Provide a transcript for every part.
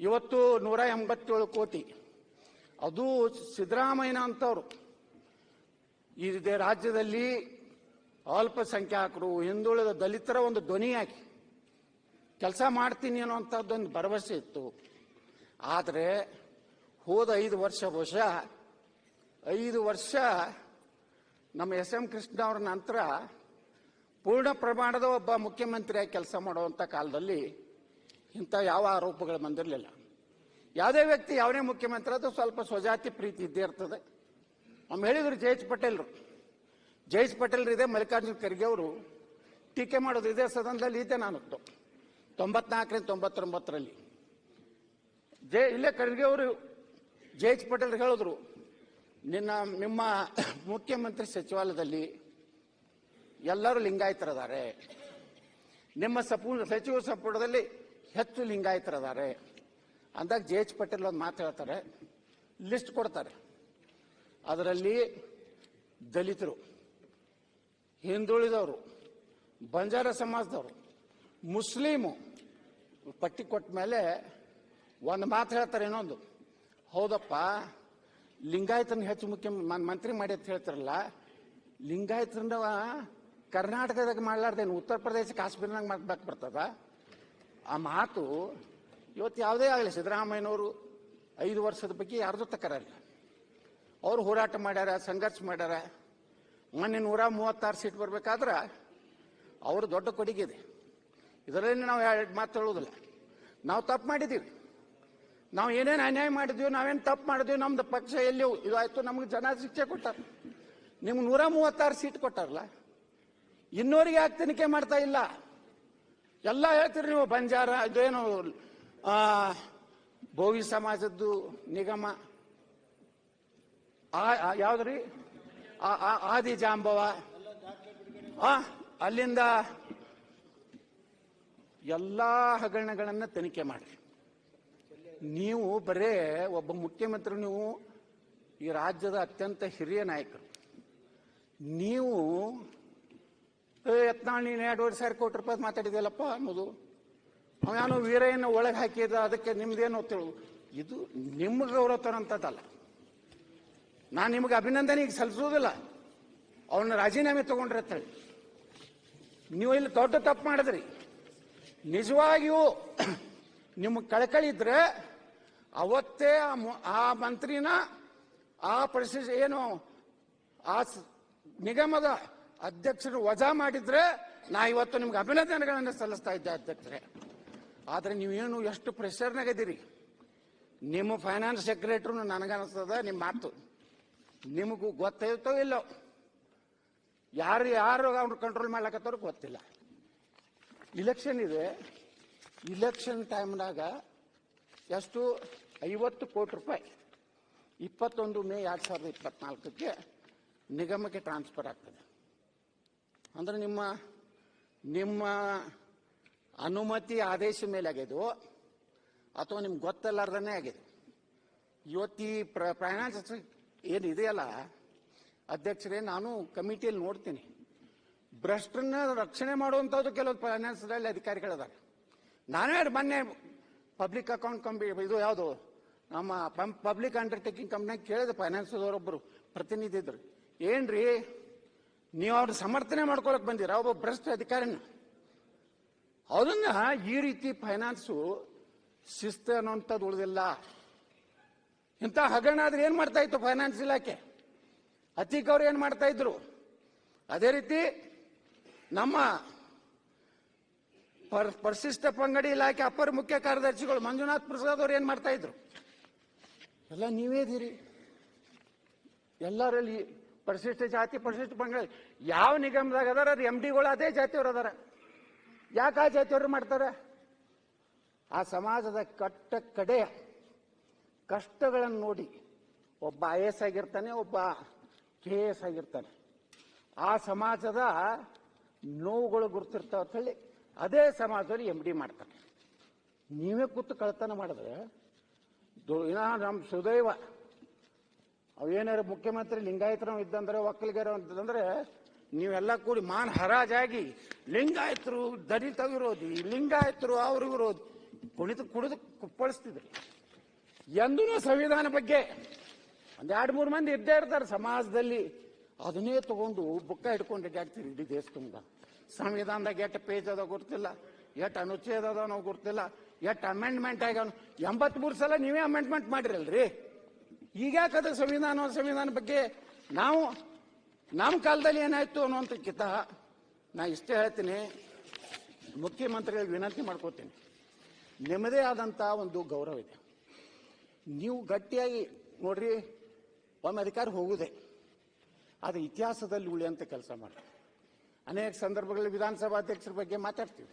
ಇವತ್ತು ನೂರ ಎಂಬತ್ತೇಳು ಕೋಟಿ. ಅದು ಸಿದ್ದರಾಮಯ್ಯ ಅಂತವ್ರು. ಇದೆ ರಾಜ್ಯದಲ್ಲಿ ಅಲ್ಪಸಂಖ್ಯಾತರು ಹಿಂದುಳಿದ ದಲಿತರ ಒಂದು ಧ್ವನಿಯಾಗಿ ಕೆಲಸ ಮಾಡ್ತೀನಿ ಅನ್ನುವಂಥದ್ದೊಂದು ಭರವಸೆ ಇತ್ತು. ಆದರೆ ಹೋದ ಐದು ವರ್ಷ ಬಹುಶಃ, ಐದು ವರ್ಷ ನಮ್ಮ ಎಸ್ ಎಂ ಕೃಷ್ಣ ಅವರ ನಂತರ ಪೂರ್ಣ ಪ್ರಮಾಣದ ಒಬ್ಬ ಮುಖ್ಯಮಂತ್ರಿಯಾಗಿ ಕೆಲಸ ಮಾಡುವಂಥ ಕಾಲದಲ್ಲಿ ಇಂಥ ಯಾವ ಆರೋಪಗಳು ಬಂದಿರಲಿಲ್ಲ. ಯಾವುದೇ ವ್ಯಕ್ತಿ, ಯಾವುದೇ ಮುಖ್ಯಮಂತ್ರಿ ಅದು ಸ್ವಲ್ಪ ಸ್ವಜಾತಿ ಪ್ರೀತಿ ಇದ್ದೇ ಇರ್ತದೆ. ಅವ್ನು ಹೇಳಿದ್ರು ಜಯೇಶ್ ಪಟೇಲ್ರು. ಜಯೇಶ್ ಪಟೇಲ್ರು ಇದೆ, ಮಲ್ಲಿಕಾರ್ಜುನ ಖರ್ಗೆ ಅವರು. ಟೀಕೆ ಮಾಡೋದು ಇದೇ ಸದನದಲ್ಲಿ ಇದ್ದೆ ನಾನು. ತೊಂಬತ್ನಾಲ್ಕರಿಂದ ತೊಂಬತ್ತೊಂಬತ್ತರಲ್ಲಿ. ಜಯ ಇಲ್ಲೇ ಖರ್ಗೆ ಅವರು, ಜಯೇಶ್ ಪಟೇಲ್ ಹೇಳಿದ್ರು, ನಿನ್ನ, ನಿಮ್ಮ ಮುಖ್ಯಮಂತ್ರಿ ಸಚಿವಾಲಯದಲ್ಲಿ ಎಲ್ಲರೂ ಲಿಂಗಾಯತರಿದ್ದಾರೆ. ನಿಮ್ಮ ಸಪು, ಸಚಿವ ಸಂಪುಟದಲ್ಲಿ ಹೆಚ್ಚು ಲಿಂಗಾಯತರದಾರೆ. ಅಂದಾಗ ಜೆ ಎಚ್ ಪಟೇಲ್ ಒಂದು ಮಾತು ಹೇಳ್ತಾರೆ, ಲಿಸ್ಟ್ ಕೊಡ್ತಾರೆ. ಅದರಲ್ಲಿ ದಲಿತರು, ಹಿಂದುಳಿದವರು, ಬಂಜಾರ ಸಮಾಜದವರು, ಮುಸ್ಲಿಮು, ಪಟ್ಟಿ ಕೊಟ್ಟ ಮೇಲೆ ಒಂದು ಮಾತು ಹೇಳ್ತಾರೆ ಇನ್ನೊಂದು. ಹೌದಪ್ಪ, ಲಿಂಗಾಯತನ ಹೆಚ್ಚು ಮುಖ್ಯ ಮಂತ್ರಿ ಮಾಡಿ ಅಂತ ಹೇಳ್ತಾರಲ್ಲ ಲಿಂಗಾಯತನ ಕರ್ನಾಟಕದಾಗ ಮಾಡ್ಲಾರ್ದೇನು, ಉತ್ತರ ಪ್ರದೇಶ ಕಾಶ್ಮೀರ್ನಾಗ ಮಾಡ್ಬೇಕು ಬರ್ತದ? ಆ ಮಾತು ಇವತ್ತು ಯಾವುದೇ ಆಗಲಿ, ಸಿದ್ದರಾಮಯ್ಯನವರು ಐದು ವರ್ಷದ ಬಗ್ಗೆ ಯಾರ್ದು ತಕರಲ್ಲ ಅವರು ಹೋರಾಟ ಮಾಡ್ಯಾರ, ಸಂಘರ್ಷ ಮಾಡ್ಯಾರ. ಮೊನ್ನೆ ನೂರ ಮೂವತ್ತಾರು ಸೀಟ್ ಬರಬೇಕಾದ್ರೆ ಅವರು ದೊಡ್ಡ ಕೊಡುಗೆ ಇದೆ. ಇದರಲ್ಲಿ ನಾವು ಎರಡು ಮಾತು ಹೇಳೋದಿಲ್ಲ ನಾವು ತಪ್ಪು ಮಾಡಿದ್ದೀವಿ. ನಾವು ಏನೇನು ಅನ್ಯಾಯ ಮಾಡಿದ್ವಿ, ನಾವೇನು ತಪ್ಪು ಮಾಡಿದ್ವಿ, ನಮ್ದು ಪಕ್ಷ ಎಲ್ಲಿ ಆಯ್ತು, ನಮ್ಗೆ ಜನ ಶಿಕ್ಷೆ ಕೊಟ್ಟಾರ. ನಿಮ್ಗೆ ನೂರ ಮೂವತ್ತಾರು ಸೀಟ್ ಕೊಟ್ಟಾರಲ್ಲ. ಇನ್ನೋರಿಗೆ ಯಾಕೆ ತನಿಖೆ ಮಾಡ್ತಾ ಇಲ್ಲ? ಎಲ್ಲ ಹೇಳ್ತೀರಿ ನೀವು, ಬಂಜಾರ, ಇದೇನು ಬೋವಿ ಸಮಾಜದ್ದು ನಿಗಮ ಯಾವ್ದ್ರಿ? ಆದಿ ಜಾಂಬವ ಅಲ್ಲಿಂದ ಎಲ್ಲಾ ಹಗರಣಗಳನ್ನು ತನಿಖೆ ಮಾಡಿ ನೀವು ಬರೇ ಒಬ್ಬ ಮುಖ್ಯಮಂತ್ರಿ, ನೀವು ಈ ರಾಜ್ಯದ ಅತ್ಯಂತ ಹಿರಿಯ ನಾಯಕರು. ನೀವು ಯತ್ನಾಳ್ ನೀನು ಎರಡೂವರೆ ಸಾವಿರ ಕೋಟಿ ರೂಪಾಯಿ ಮಾತಾಡಿದೆಯಲ್ಲಪ್ಪ ಅನ್ನೋದು. ಅವನು ವೀರಯ್ಯನ ಒಳಗೆ ಹಾಕಿದ ಅದಕ್ಕೆ ನಿಮ್ದೇನು ತಿಳು ಇದು ನಿಮ್ಮ ಗೌರವ ತರೋಂಥದ್ದಲ್ಲ ನಾನು ನಿಮಗೆ ಅಭಿನಂದನೆ ಈಗ ಸಲ್ಲಿಸೋದಿಲ್ಲ. ಅವನ ರಾಜೀನಾಮೆ ತಗೊಂಡ್ರೆ ಅಂತೇಳಿ ನೀವು ಇಲ್ಲಿ ದೊಡ್ಡ ತಪ್ಪು ಮಾಡಿದ್ರಿ. ನಿಜವಾಗಿಯೂ ನಿಮ್ಮ ಕಳಕಳಿ ಇದ್ರೆ ಅವತ್ತೇ ಆ ಮಂತ್ರಿನ, ಆ ಪರಿಸ್ಥಿತಿ ಏನು, ಆ ನಿಗಮದ ಅಧ್ಯಕ್ಷರು ವಜಾ ಮಾಡಿದ್ರೆ ನಾ ಇವತ್ತು ನಿಮ್ಗೆ ಅಭಿನಂದನೆಗಳನ್ನು ಸಲ್ಲಿಸ್ತಾ ಇದ್ದೆ ಅಧ್ಯಕ್ಷರೇ. ಆದ್ರೆ ನೀವೇನು ಎಷ್ಟು ಪ್ರೆಷರ್ನಾಗದಿರಿ ನಿಮ್ಮ ಫೈನಾನ್ಸ್ ಸೆಕ್ರೆಟರಿ ನನಗನ್ನಿಸ್ತದ ನಿಮ್ಮ ಮಾತು. ನಿಮಗೂ ಗೊತ್ತಾಯ್ತೋ ಇಲ್ಲೋ? ಯಾರು ಯಾರು ಅವ್ರು ಕಂಟ್ರೋಲ್ ಮಾಡ್ಲಕತ್ತವ್ರು ಗೊತ್ತಿಲ್ಲ. ಇಲೆಕ್ಷನ್ ಇದೆ. ಇಲೆಕ್ಷನ್ ಟೈಮ್ನಾಗ ಎಷ್ಟು? ಐವತ್ತು ಕೋಟಿ ರೂಪಾಯಿ. ಇಪ್ಪತ್ತೊಂದು ಮೇ ಎರಡು ಸಾವಿರದ ಇಪ್ಪತ್ನಾಲ್ಕಕ್ಕೆ ನಿಗಮಕ್ಕೆ ಟ್ರಾನ್ಸ್ಫರ್ ಆಗ್ತದೆ. ಅಂದ್ರೆ ನಿಮ್ಮ ನಿಮ್ಮ ಅನುಮತಿ ಆದೇಶ ಮೇಲೆ ಆಗ್ಯದು ಅಥವಾ ನಿಮ್ಗೆ ಗೊತ್ತಲ್ಲಾರ್ದೇ ಆಗಿದೆ ಈ ಪ್ರ ಫೈನಾನ್ಸ್ ಏನು ಇದೆಯಲ್ಲ ಅಧ್ಯಕ್ಷರೇ, ನಾನು ಕಮಿಟಿಯಲ್ಲಿ ನೋಡ್ತೀನಿ. ಭ್ರಷ್ಟರನ್ನ ರಕ್ಷಣೆ ಮಾಡುವಂಥದ್ದು ಕೆಲವೊಂದು ಫೈನಾನ್ಸ್ನಲ್ಲಿ ಅಧಿಕಾರಿಗಳಿದ್ದಾರೆ ನಾನೇ ಮೊನ್ನೆ ಪಬ್ಲಿಕ್ ಅಕೌಂಟ್ ಕಂಪಿ ಇದು ಯಾವುದು? ನಮ್ಮ ಪಬ್ಲಿಕ್ ಅಂಡರ್ಟೇಕಿಂಗ್ ಕಂಪ್ನಿಯಾಗ ಕೇಳಿದೆ ಫೈನಾನ್ಸ್ದವರೊಬ್ಬರು ಪ್ರತಿನಿಧಿ ಇದ್ರು ಏನ್ರಿ? ನೀವು ಅವ್ರ ಸಮರ್ಥನೆ ಮಾಡ್ಕೊಳಕ್ ಬಂದಿರ, ಒಬ್ಬ ಭ್ರಷ್ಟ ಅಧಿಕಾರಿನ. ಅದನ್ನ ಈ ರೀತಿ ಫೈನಾನ್ಸು ಶಿಸ್ತು ಅನ್ನೋಂಥದ್ದು ಉಳಿದಿಲ್ಲ. ಇಂಥ ಹಗರಣ ಆದ್ರೆ ಏನ್ ಮಾಡ್ತಾ ಇತ್ತು ಫೈನಾನ್ಸ್ ಇಲಾಖೆ? ಅತೀಕ್ ಅವ್ರು ಏನ್ ಮಾಡ್ತಾ ಇದ್ರು? ಅದೇ ರೀತಿ ನಮ್ಮ ಪರ್- ಪರಿಶಿಷ್ಟ ಪಂಗಡಿ ಇಲಾಖೆ ಅಪರ ಮುಖ್ಯ ಕಾರ್ಯದರ್ಶಿಗಳು ಮಂಜುನಾಥ್ ಪ್ರಸಾದ್ ಅವ್ರು ಏನ್ ಮಾಡ್ತಾ ಇದ್ರು? ಎಲ್ಲ ನೀವೇ ಇದೀರಿ ಎಲ್ಲರಲ್ಲಿ ಪರಿಶಿಷ್ಟ ಜಾತಿ ಪರಿಶಿಷ್ಟ ಪಂಗಡ. ಯಾವ ನಿಗಮದಾಗ ಅದಾರ? ಅದು ಎಂ ಡಿಗಳು ಅದೇ ಜಾತಿಯವ್ರು ಅದಾರ. ಯಾಕೆ ಆ ಜಾತಿಯವರು ಮಾಡ್ತಾರೆ? ಆ ಸಮಾಜದ ಕಟ್ಟ ಕಡೆಯ ಕಷ್ಟಗಳನ್ನು ನೋಡಿ ಒಬ್ಬ ಐ ಎಸ್ ಆಗಿರ್ತಾನೆ, ಒಬ್ಬ ಕೆ ಎಸ್ ಆಗಿರ್ತಾನೆ. ಆ ಸಮಾಜದ ನೋವುಗಳು ಗುರುತಿರ್ತಾವ ಹೇಳಿ ಅದೇ ಸಮಾಜದಲ್ಲಿ ಎಂ ಡಿ ಮಾಡ್ತಾನೆ. ನೀವೇ ಕೂತು ಕಳ್ತನ ಮಾಡಿದ್ರೆ ನಮ್ಮ ಸುದೈವ ಅವೇನಾರು ಮುಖ್ಯಮಂತ್ರಿ ಲಿಂಗಾಯತರು ಇದ್ದಂದ್ರೆ ಒಕ್ಕಲಿಗರು ಅಂತಂದ್ರೆ ನೀವೆಲ್ಲ ಕೂಡಿ ಮಾನ್ ಹರಾಜಾಗಿ ಲಿಂಗಾಯತರು ದಲಿತ ವಿರೋಧಿ ಲಿಂಗಾಯತರು ಅವ್ರ ವಿರೋಧಿ ಕುಣಿದು ಕುಡಿದು ಕುಪ್ಪಳಿಸ್ತಿದ್ರು. ಎಂದೂ ಸಂವಿಧಾನ ಬಗ್ಗೆ ಒಂದ್ ಎರಡು ಮೂರು ಮಂದಿ ಇದ್ದೇ ಇರ್ತಾರೆ ಸಮಾಜದಲ್ಲಿ. ಅದನ್ನೇ ತಗೊಂಡು ಬುಕ್ಕ ಹಿಡ್ಕೊಂಡು ಅಡ್ಡಾಡ್ತೀರಿ ಇಡೀ ದೇಶ ತುಂಬ ಸಂವಿಧಾನದಾಗ ಎಷ್ಟು ಪೇಜ್ ಅದ ಗೊತ್ತಿಲ್ಲ, ಎಷ್ಟು ಅನುಚ್ಛೇದ ಅದ ನಾವು ಗೊತ್ತಿಲ್ಲ, ಎಷ್ಟು ಅಮೆಂಡ್ಮೆಂಟ್ ಆಗ್ಯಾವ. ಎಂಬತ್ಮೂರು ಸಲ ನೀವೇ ಅಮೆಂಡ್ಮೆಂಟ್ ಮಾಡಿರಲ್ರಿ. ಈಗ ಯಾಕದ ಸಂವಿಧಾನ ಸಂವಿಧಾನ ಬಗ್ಗೆ ನಾವು, ನಮ್ಮ ಕಾಲದಲ್ಲಿ ಏನಾಯ್ತು ಅನ್ನುವಂಥಕ್ಕಿಂತ ನಾ ಇಷ್ಟೇ ಹೇಳ್ತೀನಿ. ಮುಖ್ಯಮಂತ್ರಿಗಳಿಗೆ ವಿನಂತಿ ಮಾಡ್ಕೋತೀನಿ. ನಿಮ್ಮದೇ ಆದಂಥ ಒಂದು ಗೌರವ ಇದೆ. ನೀವು ಗಟ್ಟಿಯಾಗಿ ನೋಡ್ರಿ, ಒಮ್ಮೆ ಅಧಿಕಾರ ಹೋಗುದೇ. ಅದು ಇತಿಹಾಸದಲ್ಲಿ ಉಳಿಯಂತ ಕೆಲಸ ಮಾಡಿ ಅನೇಕ ಸಂದರ್ಭಗಳಲ್ಲಿ ವಿಧಾನಸಭಾ ಅಧ್ಯಕ್ಷರ ಬಗ್ಗೆ ಮಾತಾಡ್ತೀವಿ.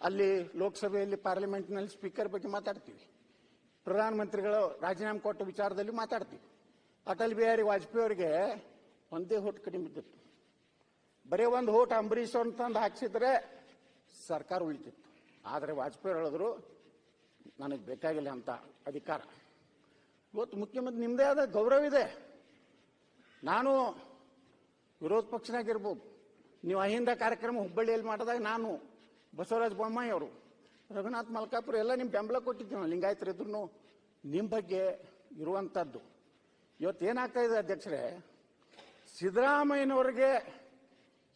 ಅಲ್ಲಿ ಲೋಕಸಭೆಯಲ್ಲಿ ಪಾರ್ಲಿಮೆಂಟ್ನಲ್ಲಿ ಸ್ಪೀಕರ್ ಬಗ್ಗೆ ಮಾತಾಡ್ತೀವಿ. ಪ್ರಧಾನಮಂತ್ರಿಗಳು ರಾಜೀನಾಮೆ ಕೊಟ್ಟ ವಿಚಾರದಲ್ಲಿ ಮಾತಾಡ್ತೀವಿ. ಅಟಲ್ ಬಿಹಾರಿ ವಾಜಪೇಯಿ ಅವರಿಗೆ ಒಂದೇ ಹೋಟ್ ಕಡಿಮೆ ಇದ್ದಿತ್ತು. ಬರೀ ಒಂದು ಹೋಟ್ ಅಂಬರೀಷ್ ಅಂತಂದು ಹಾಕ್ಸಿದ್ರೆ ಸರ್ಕಾರ ಉಳಿತಿತ್ತು. ಆದರೆ ವಾಜಪೇಯಿ ಹೇಳಿದ್ರು, ನನಗೆ ಬೇಕಾಗಿಲ್ಲ ಅಂತ ಅಧಿಕಾರ. ಇವತ್ತು ಮುಖ್ಯಮಂತ್ರಿ ನಿಮ್ಮದೇ ಆದ ಗೌರವ ಇದೆ. ನಾನು ವಿರೋಧ ಪಕ್ಷನಾಗಿರ್ಬೋದು. ನೀವು ಅಹಿಂದ ಕಾರ್ಯಕ್ರಮ ಹುಬ್ಬಳ್ಳಿಯಲ್ಲಿ ಮಾಡಿದಾಗ ನಾನು ಬಸವರಾಜ ಬೊಮ್ಮಾಯಿ ಅವರು ರಘುನಾಥ್ ಮಲ್ಕಾಪುರ ಎಲ್ಲ ನಿಮ್ಮ ಬೆಂಬಲ ಕೊಟ್ಟಿದ್ದೀವಿ ನಾವು, ಲಿಂಗಾಯತರು ಇದ್ರು ನಿಮ್ಮ ಬಗ್ಗೆ ಇರುವಂಥದ್ದು ಇವತ್ತು ಏನಾಗ್ತಾ ಇದೆ ಅಧ್ಯಕ್ಷರೇ, ಸಿದ್ದರಾಮಯ್ಯನವ್ರಿಗೆ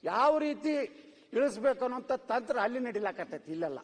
ಯಾವ ರೀತಿ ಇಳಿಸ್ಬೇಕು ಅನ್ನೋಂಥ ತಂತ್ರ ಅಲ್ಲಿ ನಡಿಲಾಕತ್ತೈತಿ, ಇಲ್ಲೆಲ್ಲ.